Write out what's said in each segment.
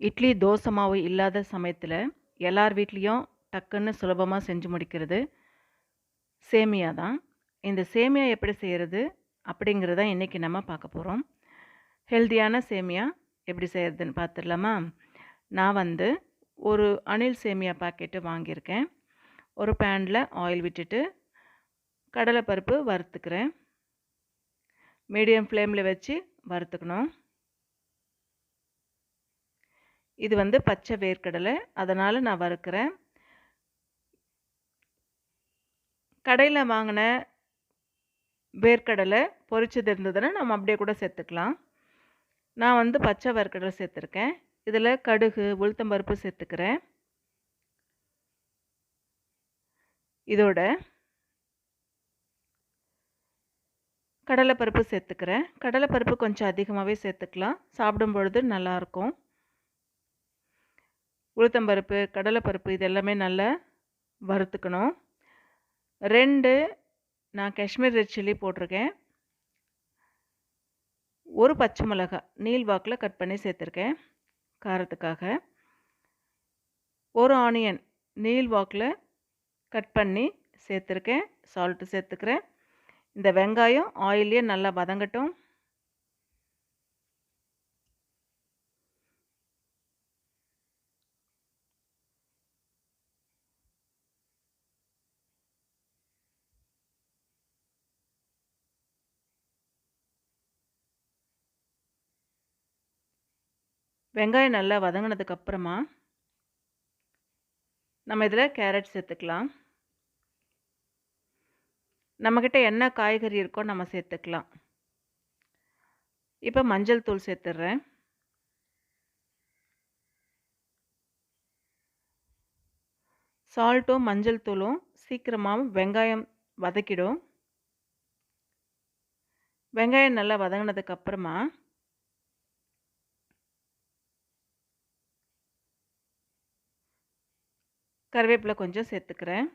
இட்லி தோசை மாவு இல்லாத சமயத்தில் எல்லார் வீட்லேயும் டக்குன்னு சுலபமாக செஞ்சு முடிக்கிறது சேமியா தான். இந்த சேமியா எப்படி செய்கிறது அப்படிங்கிறத இன்றைக்கி நம்ம பார்க்க போகிறோம் ஹெல்த்தியான சேமியா எப்படி செய்கிறதுன்னு பார்த்துடலாமா? நான் வந்து ஒரு அணில் சேமியா பாக்கெட்டு வாங்கியிருக்கேன். ஒரு பேனில் ஆயில் விட்டுட்டு கடலைப்பருப்பு வறுத்துக்கிறேன். மீடியம் ஃப்ளேமில் வச்சு வறுத்துக்கணும். இது வந்து பச்சை வேர்க்கடலை. அதனால் நான் வறுக்கிறேன். கடையில் வாங்கின வேர்க்கடலை பொரிச்சது இருந்ததுன்னா நம்ம அப்படியே கூட சேர்த்துக்கலாம். நான் வந்து பச்சை வேர்க்கடலை சேர்த்துருக்கேன். இதில் கடுகு உளுத்தம்பருப்பு சேர்த்துக்கிறேன். இதோட கடலைப்பருப்பு சேர்த்துக்கிறேன். கடலைப்பருப்பு கொஞ்சம் அதிகமாகவே சேர்த்துக்கலாம். சாப்பிடும் பொழுது நல்லாயிருக்கும். உளுத்தம்பருப்பு கடலைப்பருப்பு இது எல்லாமே நல்லா வறுத்துக்கணும். ரெண்டு நான் காஷ்மீர் ரெட் சில்லி போட்டிருக்கேன். ஒரு பச்சை மிளகாய் நீல் வாக்கில் கட் பண்ணி சேர்த்துருக்கேன் காரத்துக்காக. ஒரு ஆனியன் நீல் வாக்கில் கட் பண்ணி சேர்த்துருக்கேன். சால்ட்டு சேர்த்துக்கிறேன். இந்த வெங்காயம் ஆயிலே நல்லா வதங்கட்டும். வெங்காயம் நல்லா வதங்கினதுக்கு அப்புறமா நம்ம இதில் கேரட் சேர்த்துக்கலாம். நம்மக்கிட்ட என்ன காய்கறி இருக்கோ நம்ம சேர்த்துக்கலாம். இப்போ மஞ்சள் தூள் சேர்த்துட்றேன் சால்ட்டும் மஞ்சள் தூளும் சீக்கிரமாக வெங்காயம் வதக்கிடும். வெங்காயம் நல்லா வதங்கினதுக்கு கருவேப்பிலை கொஞ்சம் சேர்த்துக்கிறேன்.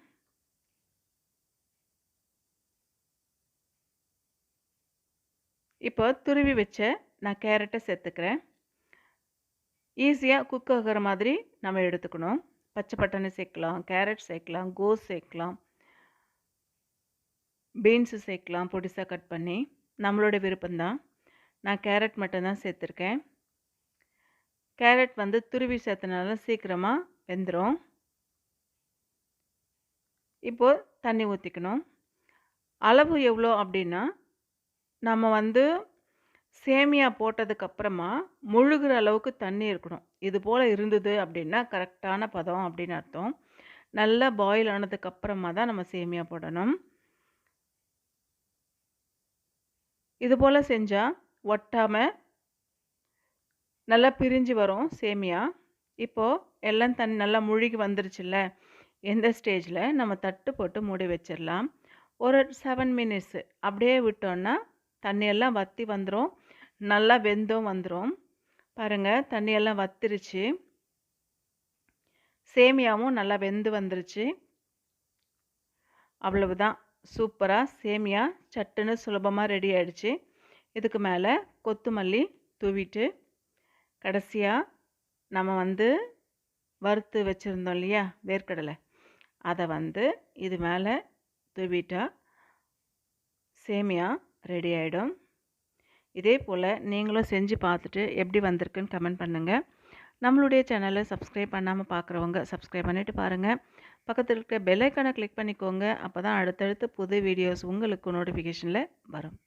இப்போ துருவி வச்ச நான் கேரட்டை சேர்த்துக்கிறேன். ஈஸியாக குக் ஆகிற மாதிரி நம்ம எடுத்துக்கணும். பச்சை பட்டாணி சேர்க்கலாம் கேரட் சேர்க்கலாம் கோஸ் சேர்க்கலாம். பீன்ஸு சேர்க்கலாம் பொடிசாக கட் பண்ணி. நம்மளோட விருப்பம்தான். நான் கேரட் மட்டும்தான் சேர்த்துருக்கேன். கேரட் வந்து துருவி சேர்த்தனால சீக்கிரமாக வெந்துடும் இப்போது தண்ணி ஊற்றிக்கணும் அளவு எவ்வளோ அப்படின்னா நம்ம வந்து சேமியா போட்டதுக்கப்புறமா முழுகிற அளவுக்கு தண்ணி இருக்கணும். இது போல் இருந்தது அப்படின்னா கரெக்டான பதம் அப்படின்னு அர்த்தம். நல்லா பாயில் ஆனதுக்கப்புறமா தான் நம்ம சேமியா போடணும். இது போல் செஞ்சால் ஒட்டாமல் நல்லா பிரிஞ்சு வரும் சேமியா. இப்போது எல்லாம் தண்ணி நல்லா முழுகி வந்துருச்சுல்ல? எந்த ஸ்டேஜில் நம்ம தட்டு போட்டு மூடி வச்சிடலாம். ஒரு செவன் மினிட்ஸு அப்படியே விட்டோன்னா தண்ணியெல்லாம் வற்றி வந்துடும் நல்லா வெந்தும் வந்துடும் பாருங்கள் தண்ணியெல்லாம் வத்திருச்சு. சேமியாவும் நல்லா வெந்து வந்துருச்சு. அவ்வளவுதான். சூப்பராக சேமியா சட்டுன்னு சுலபமாக ரெடி ஆகிடுச்சு இதுக்கு மேலே கொத்துமல்லி தூவிட்டு கடைசியாக நம்ம வந்து வறுத்து வச்சுருந்தோம் இல்லையா வேர்க்கடலை. அதை வந்து இது மேலே தூவிட்டா சேமியா ரெடி ஆகிடும் இதே போல் நீங்களும் செஞ்சு பார்த்துட்டு எப்படி வந்திருக்குன்னு கமெண்ட் பண்ணுங்கள் நம்மளுடைய சேனலை சப்ஸ்கிரைப் பண்ணாமல் பார்க்குறவங்க சப்ஸ்கிரைப் பண்ணிவிட்டு பாருங்கள் பக்கத்தில் இருக்க பெல்லைக்கானை கிளிக் பண்ணிக்கோங்க. அப்போ தான் அடுத்தடுத்து புது வீடியோஸ் உங்களுக்கு நோட்டிஃபிகேஷனில் வரும்.